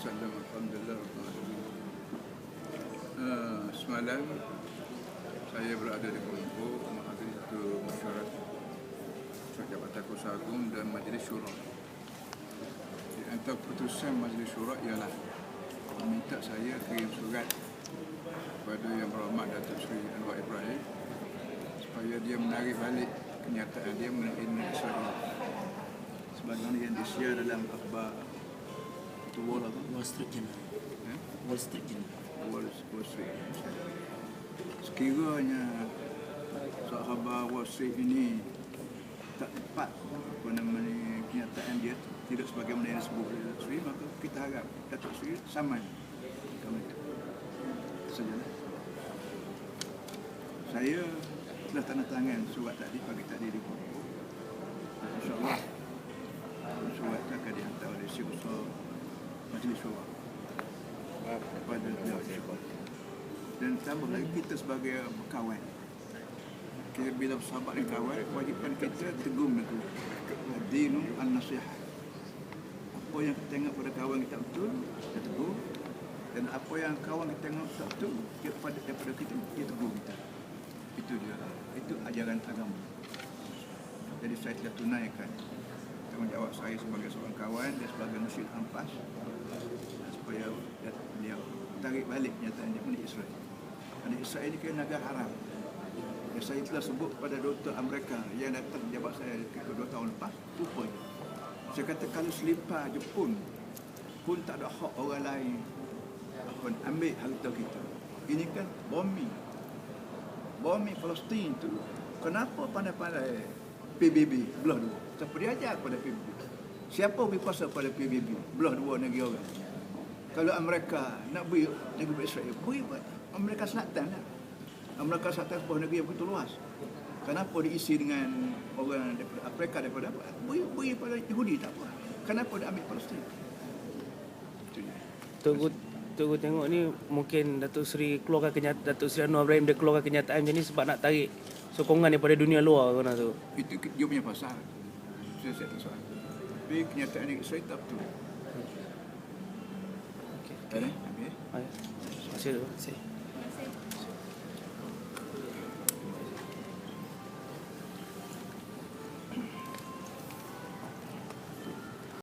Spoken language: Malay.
Alhamdulillah. Uh, semalam saya berada di Kuala menghadiri satu mesyuarat Jabatan Kursa Agung dan Majlis Syura. Di antara keputusan Majlis Syura ialah meminta saya kirim surat kepada Yang Berhormat Datuk Seri Anwar Ibrahim supaya dia menarik balik kenyataan dia mengenai Israel. Sebagaimana yang disiar dalam akhbar itu Wall apa? Wall Street Journal. Eh? Wall Street Journal. Wall, Wall Street. Sekiranya soal khabar Wall Street ini tak tepat apa namanya kenyataan dia tidak sebagaimana yang disebut oleh Datuk Seri maka kita harap Datuk Seri saman kamu itu. Sajalah. Saya telah tanda tangan surat tadi pagi tadi di Kuala InsyaAllah surat itu akan dihantar oleh si besar Majlis Syurah kepada beliau dan tambah lagi kita sebagai kawan. Kita bila bersahabat dengan kawan kewajipan kita tegur itu dinu an nasihat apa yang kita tengok pada kawan kita betul kita tegur. Dan apa yang kawan kita tengok tak betul dia pada daripada kita dia tegur kita. Itu dia. Itu ajaran agama. Jadi saya telah tunaikan tanggungjawab saya sebagai seorang kawan dan sebagai masjid ampas supaya tarik balik nyataan dia mengenai Israel. Kerana Israel ini kira negara haram. Yang saya telah sebut pada Dr. Amerika yang datang jabat saya kedua tahun lepas, rupanya. Saya kata kalau selipar Jepun pun tak ada hak orang lain apa, ambil harta kita. Ini kan bombing. Bombing Palestin tu. Kenapa pandai-pandai PBB belah dua? Siapa dia ajar kepada PBB? Siapa berkuasa pada PBB? Belah dua negeri orang. Kalau Amerika nak beri negeri Israel, beri buat Amerika Selatan lah. Amerika Selatan sebuah negeri yang begitu luas. Kenapa diisi dengan orang daripada Afrika daripada apa? Beri, beri pada Yahudi tak apa. Kenapa dia ambil Palestin? Tunggu tunggu tengok ni mungkin Datuk Seri keluarkan kenyataan Datuk Seri Anwar Ibrahim dia keluarkan kenyataan macam ni sebab nak tarik sokongan daripada dunia luar kau nak tu. Itu dia punya pasal. Saya saya tak soal. Tapi kenyataan negeri Israel tak betul. ¿Vale? ¿Eh? ¿Así? Sí.